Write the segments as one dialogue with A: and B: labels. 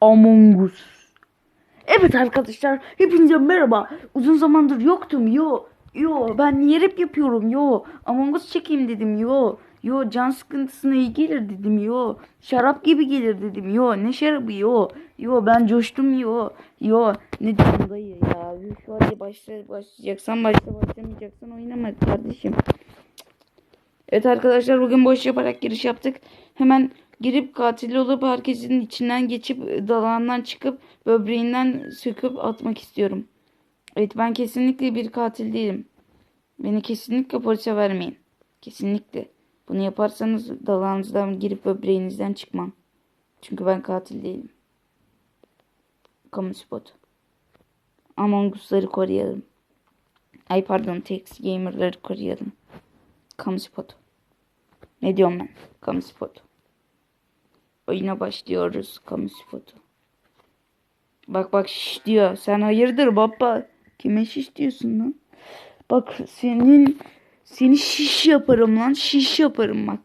A: Among Us. Evet arkadaşlar hepinize merhaba. Uzun zamandır yoktum yo. Yo ben niye rap yapıyorum yo. Among Us çekeyim dedim yo. Yo can sıkıntısına iyi gelir dedim yo. Şarap gibi gelir dedim yo. Ne şarabı yo. Yo ben coştum yo. Yo ne diyorsun dayı ya. Şu hadi başla, başlayacaksan başla başlamayacaksan oynama kardeşim. Evet arkadaşlar bugün boş yaparak giriş yaptık. Hemen girip katil olup herkesin içinden geçip dalağından çıkıp böbreğinden söküp atmak istiyorum. Evet ben kesinlikle bir katil değilim. Beni kesinlikle polise vermeyin. Kesinlikle. Bunu yaparsanız dalağınızdan girip böbreğinizden çıkmam. Çünkü ben katil değilim. Kamu spot. Among Us'ları koruyalım. Ay pardon Tex Gamer'ları koruyalım. Kamu spot. Ne diyorum ben? Kamu spot. Oyuna başlıyoruz. Kamu spotu. Bak bak şiş diyor. Sen hayırdır baba? Kime şiş diyorsun lan? Bak senin seni şiş yaparım lan. Şiş yaparım bak.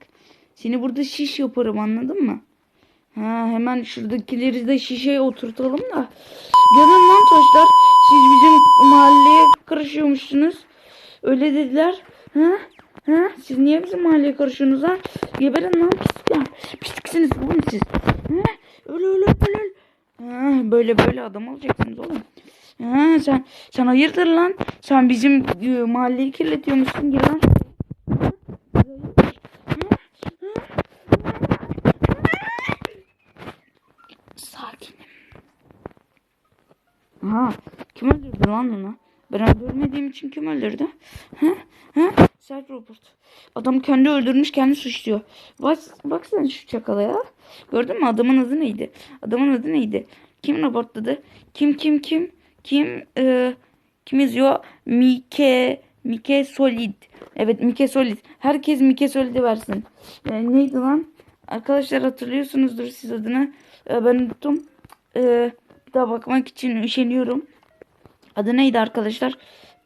A: Seni burada şiş yaparım anladın mı? Ha hemen şuradakileri de şişeye oturtalım da. Gelin lan taşlar. Siz bizim mahalleye karışıyormuşsunuz. Öyle dediler. Ha? Ha? Siz niye bizim mahalleye karışıyorsunuz lan? Geberin lan pislikler. Pisliksiniz oğlum siz. Ha? Öyle. öyle. Ha, böyle böyle adam olacaksınız oğlum. Ha, sen sen hayırdır lan? Sen bizim e, mahalleyi kirletiyormuşsun gel lan. Ha? Sakinim. Aha, kim öldürdü lan onu? Ben öldürmediğim için kim öldürdü? Ha? Ha? Self report. Adam kendi öldürmüş, kendi suçluyor. Bak, bak sen şu çakala ya. Gördün mü adamın adı neydi? Adamın adı neydi? Kim raportladı? Kim kim kim? Kim e, kim yazıyor? Mike Mike Solid. Evet Mike Solid. Herkes Mike Solid'i versin. E, neydi lan? Arkadaşlar hatırlıyorsunuzdur siz adını. E, ben unuttum. E, daha bakmak için üşeniyorum. Adı neydi arkadaşlar?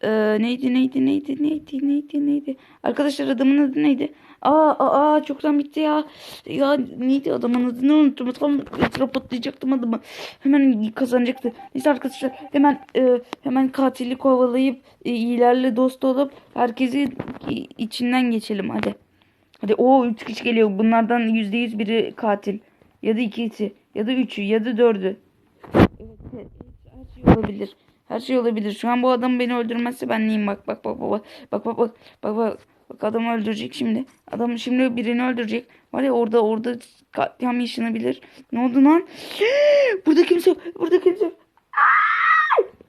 A: Ee, neydi neydi neydi neydi neydi neydi? Arkadaşlar adamın adı neydi? Aa aa, aa çoktan bitti ya. Ya neydi adamın adını unuttum. Tam etrafa patlayacaktım adamı. Hemen kazanacaktı. Neyse arkadaşlar hemen e, hemen katili kovalayıp e, iyilerle dost olup herkesi içinden geçelim hadi. Hadi o üç kişi geliyor. Bunlardan yüzde yüz biri katil. Ya da ikisi. Ya da üçü. Ya da dördü. Evet, evet. Her şey olabilir. Her şey olabilir. Şu an bu adam beni öldürmezse ben neyim? Bak bak bak bak bak bak bak bak bak bak adamı öldürecek şimdi. Adam şimdi birini öldürecek. Var ya orada orada katliam yaşanabilir. Ne oldu lan? Burada kimse yok. Burada kimse yok.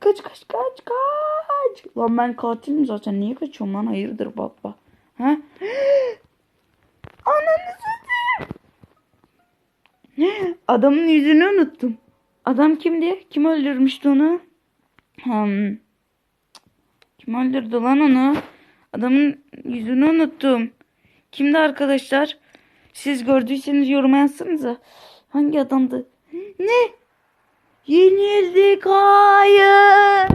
A: Kaç kaç kaç kaç. Lan ben katilim zaten. Niye kaçıyorum lan? Hayırdır baba? Ha? Ananı satayım. Adamın yüzünü unuttum. Adam kimdi? Kim öldürmüştü onu? Hmm. Kim öldürdü lan onu? Adamın yüzünü unuttum. Kimdi arkadaşlar? Siz gördüyseniz yoruma yazsanıza. Hangi adamdı? Ne? Yenildik hayır.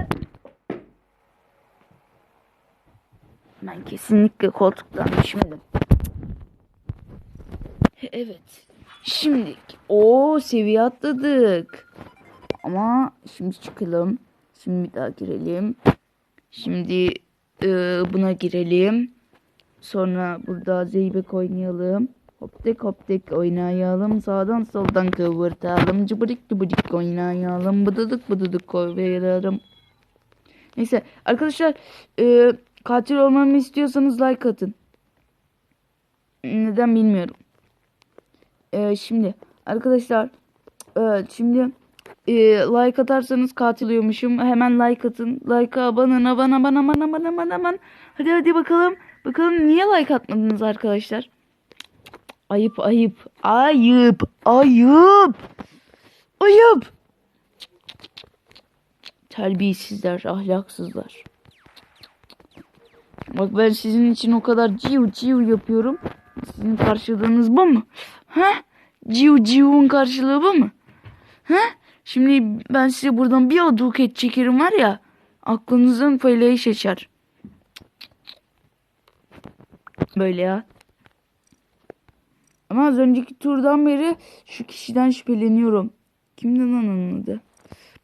A: Ben kesinlikle koltuktan düşmedim. Evet. Şimdi o seviye atladık. Ama şimdi çıkalım. Şimdi bir daha girelim. Şimdi e, buna girelim. Sonra burada zeybek oynayalım. Hoptek hoptek oynayalım. Sağdan soldan kıvırtalım. Cıbırık cıbırık oynayalım. Bıdıdık bıdıdık oynayalım. Neyse arkadaşlar e, katil olmamı istiyorsanız like atın. Neden bilmiyorum. E, şimdi arkadaşlar e, şimdi e, like atarsanız katil. Hemen like atın. Like'a abone bana bana bana bana bana bana. Hadi hadi bakalım. Bakalım niye like atmadınız arkadaşlar? Ayıp ayıp. Ayıp. Ayıp. Ayıp. Terbiyesizler, ahlaksızlar. Bak ben sizin için o kadar ciu ciu yapıyorum. Sizin karşılığınız bu mu? Ha? Ciu ciu'nun karşılığı bu mu? Ha? Şimdi ben size buradan bir aduket çekerim var ya. Aklınızın feleği şaşar. Böyle ya. Ama az önceki turdan beri şu kişiden şüpheleniyorum. Kimdi lan onun adı?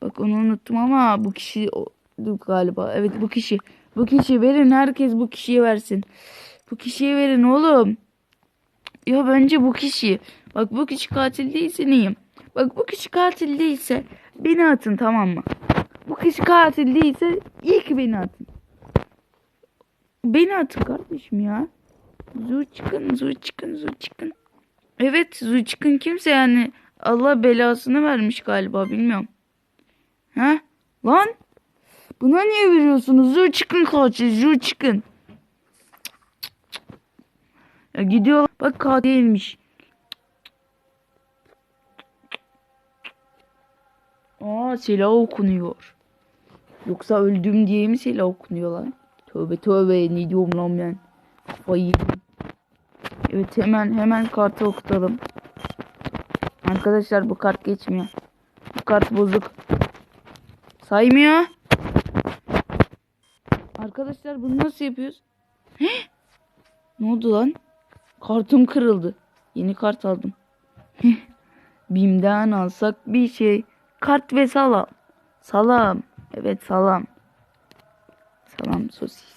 A: Bak onu unuttum ama bu kişi galiba. Evet bu kişi. Bu kişi verin herkes bu kişiye versin. Bu kişiye verin oğlum. Ya bence bu kişi. Bak bu kişi katil değilse neyim? Bak bu kişi katil değilse beni atın tamam mı? Bu kişi katil değilse ilk beni atın. Beni atın kardeşim ya. Zu çıkın, zu çıkın, zu çıkın. Evet, zu çıkın kimse yani Allah belasını vermiş galiba bilmiyorum. Ha? Lan? Buna niye veriyorsunuz? Zu çıkın katil, zu çıkın. Ya gidiyor. Bak katilmiş. Aa silah okunuyor. Yoksa öldüm diye mi silah okunuyor lan? Tövbe tövbe ne diyorum lan ben. Kafayı. Evet hemen hemen kartı okutalım. Arkadaşlar bu kart geçmiyor. Bu kart bozuk. Saymıyor. Arkadaşlar bunu nasıl yapıyoruz? Heh! Ne oldu lan? Kartım kırıldı. Yeni kart aldım. Bim'den alsak bir şey. Kart ve salam. Salam. Evet salam. Salam sosis.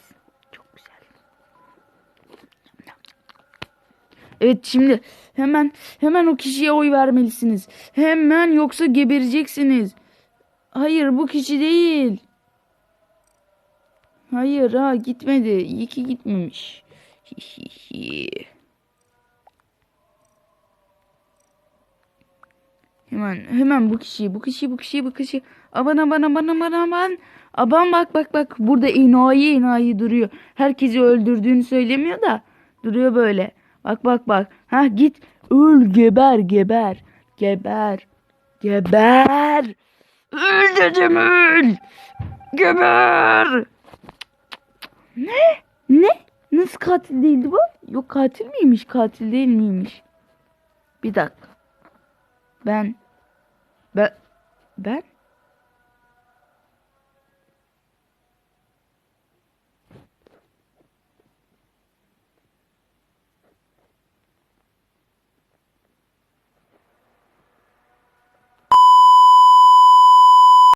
A: Çok güzel. Evet şimdi hemen hemen o kişiye oy vermelisiniz. Hemen yoksa gebereceksiniz. Hayır bu kişi değil. Hayır ha gitmedi. İyi ki gitmemiş. Hemen hemen bu kişi bu kişi bu kişi bu kişi aman aman aman aman aman. Aman bak bak bak. Burada enayi enayi duruyor. Herkesi öldürdüğünü söylemiyor da duruyor böyle. Bak bak bak. Ha git. Öl geber geber. Geber geber. Öl dedim öl. Geber. Ne? Ne? Nasıl katil değildi bu? Yok katil miymiş? Katil değil miymiş? Bir dakika ben ben ben